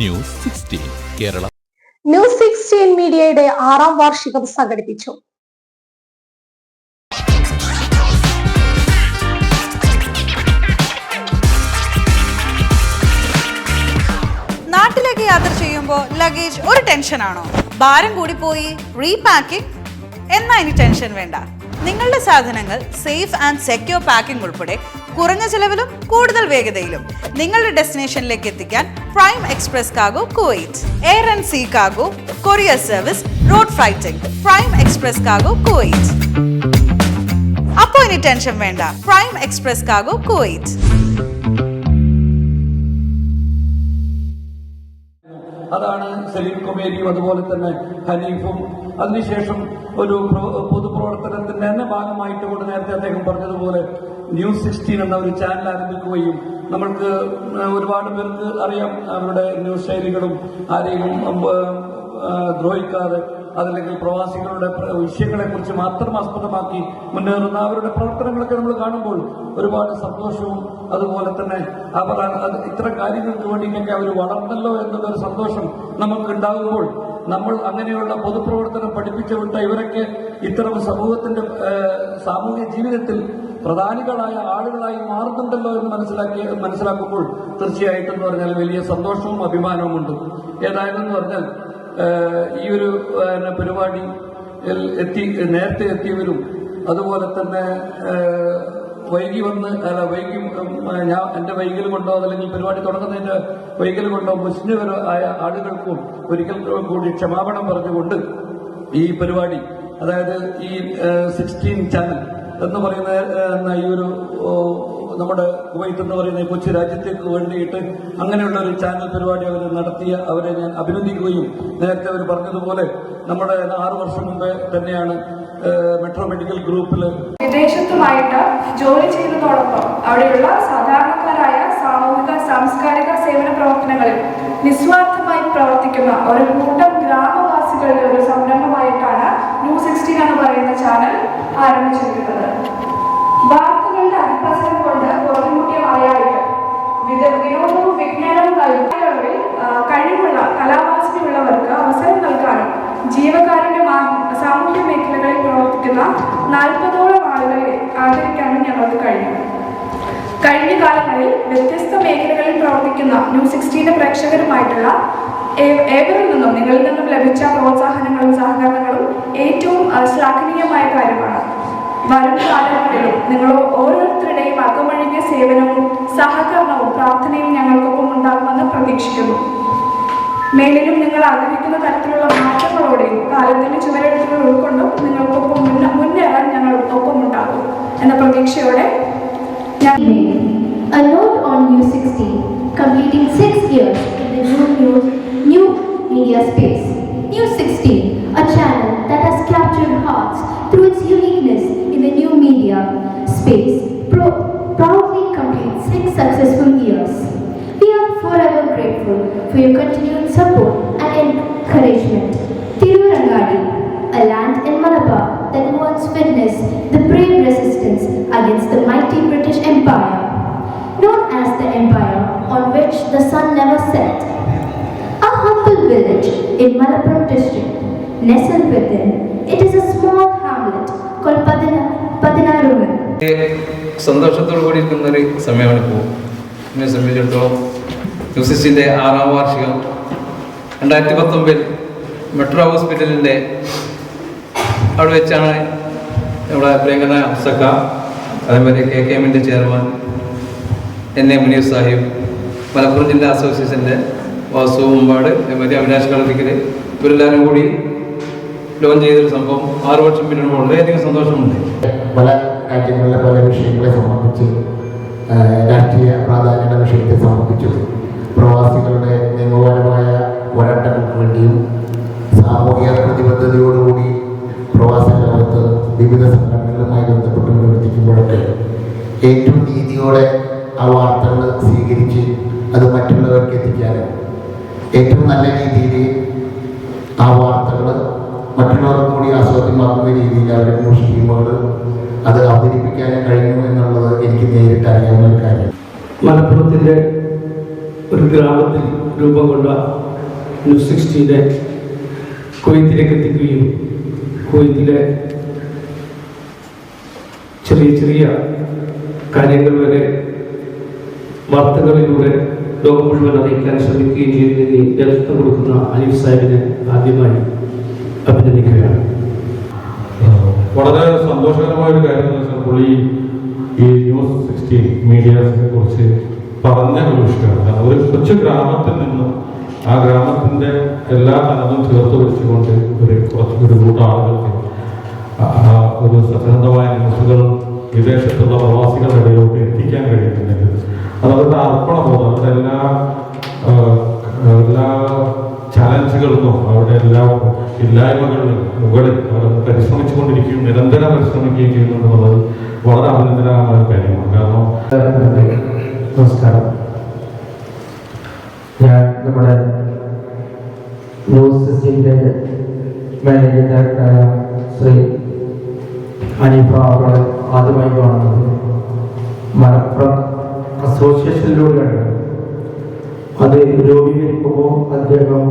News sixteen Kerala. News sixteen മീഡിയയുടെ ആറാം വാർഷികം സംഘടിപ്പിച്ചു. നാട്ടിലേക്ക് യാത്ര ചെയ്യുമ്പോൾ ലഗേജ് ഒരു ടെൻഷനാണോ ഭാരം കൂടി കൂടിപ്പോയി റീപാക്കിംഗ് എന്നാ ഇനി ടെൻഷൻ വേണ്ട. നിങ്ങളുടെ സാധനങ്ങൾ സേഫ് ആൻഡ് സെക്യൂർ പാക്കിംഗ് ഉൾപ്പെടെ കുറഞ്ഞ ചെലവിലും കൂടുതൽ വേഗതയിലും നിങ്ങളുടെ ഡെസ്റ്റിനേഷനിലേക്ക് എത്തിക്കാൻ prime express കാഗോ Kuwait air and see കാഗോ courier service road ഫ്ലൈറ്റിംഗ് prime express കാഗോ Kuwait. അപ്പോൾ ഇനി ടെൻഷൻ വേണ്ട പ്രൈം എക്സ്പ്രസ് കാഗോ കുവൈറ്റ്. അതാണ് സലീം കുമേരിയും അതുപോലെ തന്നെ ഹനീഫും അതിനുശേഷം ഒരു പ്ര- പൊതുപ്രവർത്തനത്തിന്റെ തന്നെ ഭാഗമായിട്ട് കൊണ്ട് നേരത്തെ അദ്ദേഹം പറഞ്ഞതുപോലെ ന്യൂസ് സിക്സ്റ്റീൻ എന്ന ഒരു ചാനൽ ആരംഭിക്കുകയും നമ്മൾക്ക് ഒരുപാട് പേർക്ക് അറിയാം അവരുടെ ന്യൂസ് ശൈലികളും ആരെയും ദ്രോഹിക്കാതെ അതല്ലെങ്കിൽ പ്രവാസികളുടെ വിഷയങ്ങളെ വിഷയങ്ങളെക്കുറിച്ച് മാത്രം ആസ്പദമാക്കി മുന്നേറുന്ന അവരുടെ പ്രവർത്തനങ്ങളൊക്കെ നമ്മൾ കാണുമ്പോൾ ഒരുപാട് സന്തോഷവും അതുപോലെ തന്നെ അവർ ഇത്ര കാര്യങ്ങൾക്ക് വേണ്ടിയിട്ടൊക്കെ അവർ വളർന്നല്ലോ എന്നുള്ളൊരു സന്തോഷം നമുക്ക് ഉണ്ടാകുമ്പോൾ നമ്മൾ അങ്ങനെയുള്ള പൊതുപ്രവർത്തനം പഠിപ്പിച്ചു വിട്ട ഇവരൊക്കെ ഇത്തരം സമൂഹത്തിന്റെ സാമൂഹ്യ ജീവിതത്തിൽ പ്രധാനികളായ ആളുകളായി മാറുന്നുണ്ടല്ലോ എന്ന് മനസ്സിലാക്കി മനസ്സിലാക്കുമ്പോൾ തീർച്ചയായിട്ടും എന്ന് പറഞ്ഞാൽ വലിയ സന്തോഷവും അഭിമാനവും ഉണ്ട്. ഏതായാലും എന്ന് പറഞ്ഞാൽ ഈ ഒരു പരിപാടി എത്തി നേരത്തെ എത്തിയവരും അതുപോലെ തന്നെ വൈകി വന്ന് അല്ല വൈകി ഞാൻ എന്റെ വൈകൽ കൊണ്ടോ അല്ലെങ്കിൽ പരിപാടി തുടങ്ങുന്നതിന്റെ വൈകൽ കൊണ്ടോ മുസ്ലിം ആയ ആളുകൾക്കും ഒരിക്കൽ കൂടി ക്ഷമാപണം പറഞ്ഞുകൊണ്ട് ഈ പരിപാടി അതായത് ഈ സിക്സ്റ്റീൻ ചാനൽ എന്ന് പറയുന്ന ഈ ഒരു നമ്മുടെ കുവൈത്ത് എന്ന് പറയുന്ന കൊച്ചു രാജ്യത്തേക്ക് വേണ്ടിയിട്ട് അങ്ങനെയുള്ള ഒരു ചാനൽ പരിപാടി അവർ നടത്തിയ അവരെ ഞാൻ അഭിനന്ദിക്കുകയും നേരത്തെ അവർ പറഞ്ഞതുപോലെ നമ്മുടെ ആറു വർഷം മുമ്പേ തന്നെയാണ് മെട്രോ മെഡിക്കൽ ഗ്രൂപ്പിൽ വിദേശത്തുമായിട്ട് ജോലി ചെയ്യുന്നതോടൊപ്പം അവിടെയുള്ള സാധാരണക്കാരായ സാമൂഹിക സാംസ്കാരിക സേവന പ്രവർത്തനങ്ങളിൽ നിസ്വാർത്ഥമായി പ്രവർത്തിക്കുന്ന ഒരു കൂട്ടം ഗ്രാമവാസികളുടെ ഒരു സംരംഭമായിട്ടാണ് ന്യൂസ് സിക്സ്റ്റീൻ എന്ന് പറയുന്ന ചാനൽ ആരംഭിച്ചിരിക്കുന്നത്. സിക്സ്റ്റീന്റെ പ്രേക്ഷകരുമായിട്ടുള്ള ഏവരിൽ നിന്നും നിങ്ങളിൽ നിന്നും ലഭിച്ച പ്രോത്സാഹനങ്ങളും സഹകരണങ്ങളും ഏറ്റവും ശ്ലാഘനീയമായ കാര്യമാണ്. വരും കാലങ്ങളിലും നിങ്ങൾ ഓരോരുത്തരുടെയും അകമഴിഞ്ഞ സേവനവും സഹകരണവും പ്രാർത്ഥനയും ഞങ്ങൾക്കൊപ്പം ഉണ്ടാകുമെന്ന് പ്രതീക്ഷിക്കുന്നു. മേലിലും നിങ്ങൾ ആഗ്രഹിക്കുന്ന തരത്തിലുള്ള മാറ്റങ്ങളോടെയും കാലത്തിന്റെ ചുമരെടുത്തുകൾ ഉൾക്കൊണ്ടും നിങ്ങൾക്കൊപ്പം മുന്ന- മുന്നേറാൻ ഞങ്ങൾ ഒപ്പം ഉണ്ടാകും എന്ന പ്രതീക്ഷയോടെ ഞാൻ A note on News 16, completing six years in the new news, new media space. News 16, a channel that has captured hearts through its uniqueness in the new media space, pro- proudly completes six successful years. We are forever grateful for your continued support and encouragement. Tirurangadi, a land in Malabar that once witnessed the brave resistance against the mighty British Empire, the sun never set. A humble village in Malappuram district, nestled within, it is a small hamlet called Padina, Padinaruman. സന്തോഷത്തോടു കൂടി ഇരിക്കുന്നൊരു സമയമാണ് ഇപ്പോൾ എന്നെ സംബന്ധിച്ചിടത്തോളം യുസിസിന്റെ ആറാം വാർഷികം രണ്ടായിരത്തി പത്തൊമ്പതിൽ മെട്രോ ഹോസ്പിറ്റലിന്റെ അവിടെ വെച്ചാണ് നമ്മുടെ പ്രിയങ്കന അഫ്സക്ക അതേപോലെ കെ കെ എമ്മിന്റെ chairman N A Muneer Sahib Malappuram ജില്ലാ അസോസിയേഷന്റെ വാസു മുമ്പാട് അതേമാതിരി അവിനാശ് കളത്തിക്കൽ ഇവരെല്ലാവരും കൂടി ലോഞ്ച് ചെയ്തൊരു സംഭവം ആറു വർഷം പിന്നീട് വളരെയധികം സന്തോഷമുണ്ട്. പല രാജ്യങ്ങളിലെ പല വിഷയങ്ങളെ സംബന്ധിച്ച് രാഷ്ട്രീയ പ്രാധാന്യമുള്ള വിഷയത്തെ സംബന്ധിച്ചും പ്രവാസികളുടെ നിയമപരമായ പോരാട്ടങ്ങൾക്ക് വേണ്ടിയും സാമൂഹിക പ്രതിബദ്ധതയോടുകൂടി പ്രവാസ ലോകത്ത് വിവിധ സംഘടനകളുമായി ബന്ധപ്പെട്ട് പ്രവർത്തിക്കുമ്പോഴൊക്കെ ഏറ്റവും നീതിയോടെ ആ വാർത്തകൾ സ്വീകരിച്ച് അത് മറ്റുള്ളവർക്ക് എത്തിക്കാനും. ഏറ്റവും നല്ല രീതിയിൽ ആ വാർത്തകൾ മറ്റുള്ളവർക്ക് കൂടി ആസ്വാദ്യമാക്കുന്ന രീതിയിൽ അവരെ മുസ്ലിമുകൾ അത് അവതരിപ്പിക്കാനും കഴിഞ്ഞു എന്നുള്ളത് എനിക്ക് നേരിട്ട് അറിയാവുന്ന ഒരു കാര്യം മലപ്പുറത്തിന്റെ ഒരു ഗ്രാമത്തിൽ രൂപം കൊണ്ട ന്യൂസ് സിക്സ്റ്റീനെ കുവൈത്തിലേക്ക് എത്തിക്കുകയും കുവൈത്തിലെ ചെറിയ ചെറിയ കാര്യങ്ങൾ വരെ വാർത്തകളിലൂടെ ലോകം മുഴുവൻ അറിയിക്കാൻ ശ്രമിക്കുകയും ചെയ്യുന്നതിന് നേതൃത്വം കൊടുക്കുന്ന അലീഫ് സാഹിബിനെ ആദ്യമായി അഭിനന്ദിക്കുകയാണ്. വളരെ സന്തോഷകരമായ ഒരു കാര്യം എന്ന് വെച്ചാൽ പുള്ളി ഈ ന്യൂസ് സിക്സ്റ്റീൻ മീഡിയാസിനെ കുറിച്ച് പറഞ്ഞ ഒരു വിഷയമാണ്. ഒരു കൊച്ചു ഗ്രാമത്തിൽ നിന്നും ആ ഗ്രാമത്തിന്റെ എല്ലാ തലവും ചേർത്ത് പിടിച്ചുകൊണ്ട് ഒരു കുറച്ച് ഒരു കൂട്ടം ആളുകൾക്ക് ഒരു സത്യസന്ധമായ ന്യൂസുകൾ വിദേശത്തുള്ള പ്രവാസികളുടെ ഇടയിലോട്ട് എത്തിക്കാൻ കഴിയുന്നുണ്ടെങ്കിൽ അത് അവരുടെ അർപ്പണബോധം അവരുടെ എല്ലാ എല്ലാ ചാലഞ്ചുകളിലും അവരുടെ എല്ലാ ഇല്ലായ്മകളിലും മുകളിൽ അവർ പരിശ്രമിച്ചുകൊണ്ടിരിക്കുകയും നിരന്തരം പരിശ്രമിക്കുകയും ചെയ്യുന്നുണ്ടെന്നുള്ളത് വളരെ അഭിനന്ദനമായ കാര്യമാണ്. കാരണം നമസ്കാരം. ഞാൻ നമ്മുടെ ന്യൂസ് ശ്രീ അനീഫ ആദ്യമായി കാണുന്നത്. മലപ്പുറം അസോസിയേഷനിലൂടെയാണ് അത് രൂപീകരിക്കുമ്പോൾ അദ്ദേഹം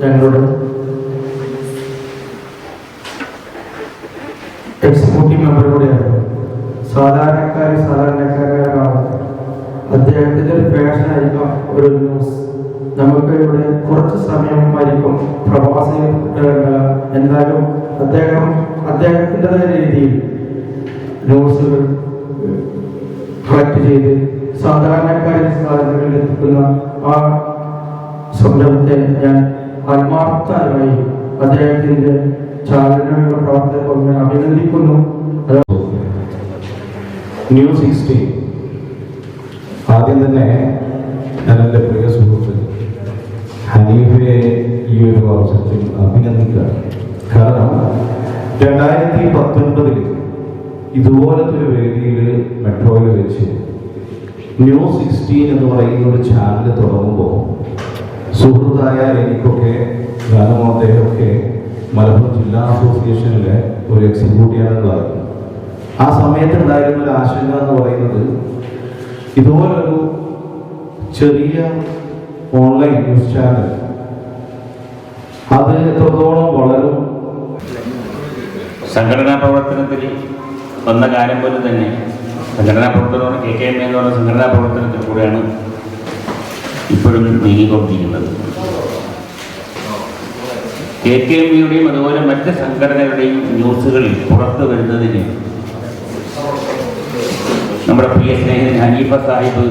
ഞങ്ങളുടെ എക്സിക്യൂട്ടീവ് മെമ്പർ കൂടെയാണ്. സാധാരണക്കാർ സാധാരണക്കാരാണ് അദ്ദേഹത്തിന്റെ ഒരു പാഷനായിരിക്കാം ഒരു ന്യൂസ് നമുക്ക് ഇവിടെ കുറച്ച് സമയമായിരിക്കും പ്രവാസി എന്നാലും അദ്ദേഹം അദ്ദേഹത്തിന്റെതായ രീതിയിൽ ന്യൂസുകൾ കളക്ട് ചെയ്ത് സാധാരണക്കാരെ സാധനങ്ങളിൽ എത്തിക്കുന്ന ആ സംരംഭത്തെ ഞാൻ ആത്മാർത്ഥമായി അദ്ദേഹത്തിന്റെ ചാലനയുള്ള പ്രവർത്തനങ്ങൾ ഞാൻ അഭിനന്ദിക്കുന്നു. ന്യൂസ് ആദ്യം തന്നെ ഞാൻ എന്റെ പ്രിയ സുഹൃത്ത് ഹനീഫയെ ഈ ഒരു അവസരത്തിൽ കാരണം രണ്ടായിരത്തി പത്തൊൻപതിൽ ഇതുപോലത്തെ ഒരു വേദിയിൽ മെട്രോയിൽ വെച്ച് ന്യൂസ് സിക്സ്റ്റീൻ എന്ന് പറയുന്ന ഒരു ചാനൽ തുടങ്ങുമ്പോൾ സുഹൃത്തായ എനിക്കൊക്കെ ഞാനും അദ്ദേഹമൊക്കെ മലപ്പുറം ജില്ലാ അസോസിയേഷനിലെ ഒരു എക്സിക്യൂട്ടീവാണുള്ളതായിരുന്നു ആ സമയത്ത് ഉണ്ടായിരുന്ന ഒരു ആശങ്ക എന്ന് പറയുന്നത് ഇതുപോലൊരു ചെറിയ ഓൺലൈൻ ന്യൂസ് ചാനൽ അത് എത്രത്തോളം വളരും? സംഘടനാ പ്രവർത്തനത്തിൽ വന്ന കാര്യം പോലെ തന്നെ സംഘടനാ പ്രവർത്തനമാണ് കെ കെ എം എന്ന് പറയുന്ന സംഘടനാ പ്രവർത്തനത്തിൽ കൂടെയാണ് ഇപ്പോഴും നീങ്ങിക്കൊണ്ടിരിക്കുന്നത് കെ കെ എം യുടെയും അതുപോലെ മറ്റ് സംഘടനകളുടെയും ന്യൂസുകളിൽ പുറത്തു വരുന്നതിന് നമ്മുടെ പ്രിയ സ്നേഹിതൻ ഹനീഫ സാഹിബ്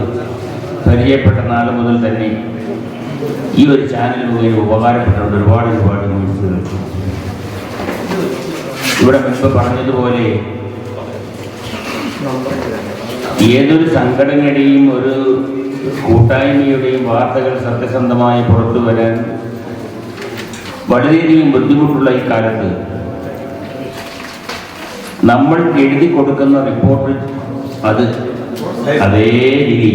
പരിചയപ്പെട്ട നാൾ മുതൽ തന്നെ ഈ ഒരു ചാനൽ മുഖേന ഉപകാരപ്പെട്ടിട്ടുണ്ട്. ഒരുപാട് ഒരുപാട് ന്യൂസുകൾ. ഇവിടെ മുൻപ് പറഞ്ഞതുപോലെ ഏതൊരു സംഘടനയുടെയും ഒരു കൂട്ടായ്മയുടെയും വാർത്തകൾ സത്യസന്ധമായി പുറത്തു വരാൻ വളരെയധികം ബുദ്ധിമുട്ടുള്ള ഈ കാലത്ത് നമ്മൾ എഴുതി കൊടുക്കുന്ന റിപ്പോർട്ട് അത് അതേ രീതി.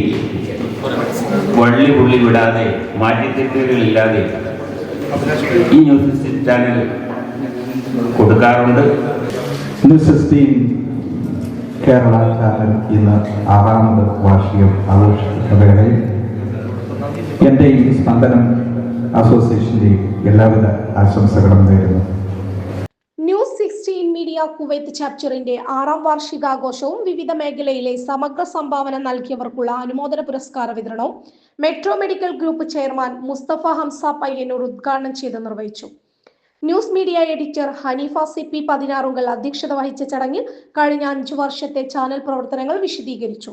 വള്ളി പുള്ളി വിടാതെ മാറ്റിത്തെറ്റുകളില്ലാതെ ഈ ന്യൂസ് ചാനൽ കൊടുക്കാറുണ്ട്. ന്യൂസ് സിക്സ്റ്റീൻ കേരള ചാനൽ ഇന്ന് ആറാമത് വാർഷികം ആഘോഷിക്കുന്ന എന്റെയും സ്പന്ദനം അസോസിയേഷന്റെയും എല്ലാവിധ ആശംസകളും നേരുന്നു. ന്യൂസ് സിക്സ്റ്റീൻ മീഡിയ കുവൈത്ത് ചാപ്റ്ററിന്റെ ആറാം വാർഷികാഘോഷവും വിവിധ മേഖലയിലെ സമഗ്ര സംഭാവന നൽകിയവർക്കുള്ള അനുമോദന പുരസ്കാര വിതരണവും metro medical group chairman Musthafa Hamza Payyanur ഉദ്ഘാടനം ചെയ്ത് നിർവഹിച്ചു. News media editor Haneefa C P പതിനാറുകൾ അധ്യക്ഷത വഹിച്ച ചടങ്ങിൽ കഴിഞ്ഞ അഞ്ചു വർഷത്തെ ചാനൽ പ്രവർത്തനങ്ങൾ വിശദീകരിച്ചു.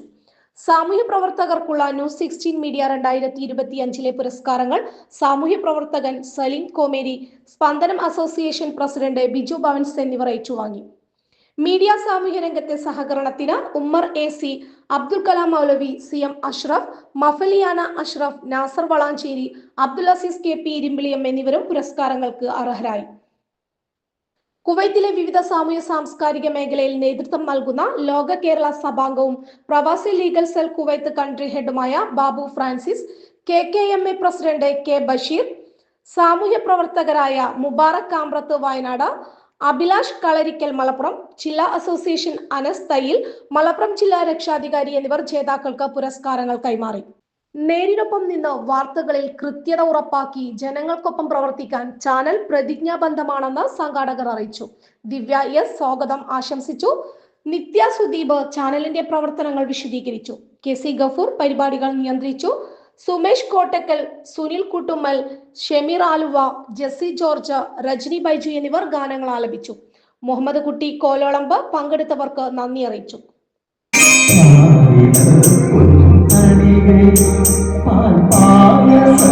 സാമൂഹ്യ പ്രവർത്തകർക്കുള്ള ന്യൂസ് സിക്സ്റ്റീൻ മീഡിയ രണ്ടായിരത്തി ഇരുപത്തി അഞ്ചിലെ പുരസ്കാരങ്ങൾ സാമൂഹ്യ പ്രവർത്തകൻ സലീം കോമേരി സ്പന്ദനം അസോസിയേഷൻ പ്രസിഡന്റ് ബിജു ഭവൻസ് എന്നിവർ ഏറ്റുവാങ്ങി. മീഡിയ സാമൂഹ്യ രംഗത്തെ സഹകരണത്തിന് Ummer A C Abdul Kalam Maulavi C M Ashraf മഫലിയാന Ashraf Nasar Valanchery Abdul Azeez K P Irumbiliyam എന്നിവരും പുരസ്കാരങ്ങൾക്ക് അർഹരായി. കുവൈത്തിലെ വിവിധ സാമൂഹ്യ സാംസ്കാരിക മേഖലയിൽ നേതൃത്വം നൽകുന്ന ലോക കേരള സഭാംഗവും പ്രവാസി legal cell Kuwait country ഹെഡുമായ Babu Francis K K M A president K Basheer സാമൂഹ്യ പ്രവർത്തകരായ മുബാറക് കാമ്പ്രത്ത് വയനാട് അഭിലാഷ് കളരിക്കൽ മലപ്പുറം ജില്ലാ അസോസിയേഷൻ അനസ് തയ്യിൽ മലപ്പുറം ജില്ലാ രക്ഷാധികാരി എന്നിവർ ജേതാക്കൾക്ക് പുരസ്കാരങ്ങൾ കൈമാറി. നേരിനൊപ്പം നിന്ന് വാർത്തകളിൽ കൃത്യത ഉറപ്പാക്കി ജനങ്ങൾക്കൊപ്പം പ്രവർത്തിക്കാൻ ചാനൽ പ്രതിജ്ഞാബന്ധമാണെന്ന് സംഘാടകർ അറിയിച്ചു. ദിവ്യ എസ് സ്വാഗതം ആശംസിച്ചു. നിത്യ സുദീപ് ചാനലിന്റെ പ്രവർത്തനങ്ങൾ വിശദീകരിച്ചു. കെ സി ഗഫൂർ പരിപാടികൾ നിയന്ത്രിച്ചു. സുമേഷ് കോട്ടക്കൽ സുനിൽ കുട്ടുമ്മൽ ഷെമീർ ആലുവ ജെസ്സി ജോർജ് രജനി ബൈജു എന്നിവർ ഗാനങ്ങൾ ആലപിച്ചു. മുഹമ്മദ് കുട്ടി കോലോളമ്പ് പങ്കെടുത്തവർക്ക് നന്ദി അറിയിച്ചു. News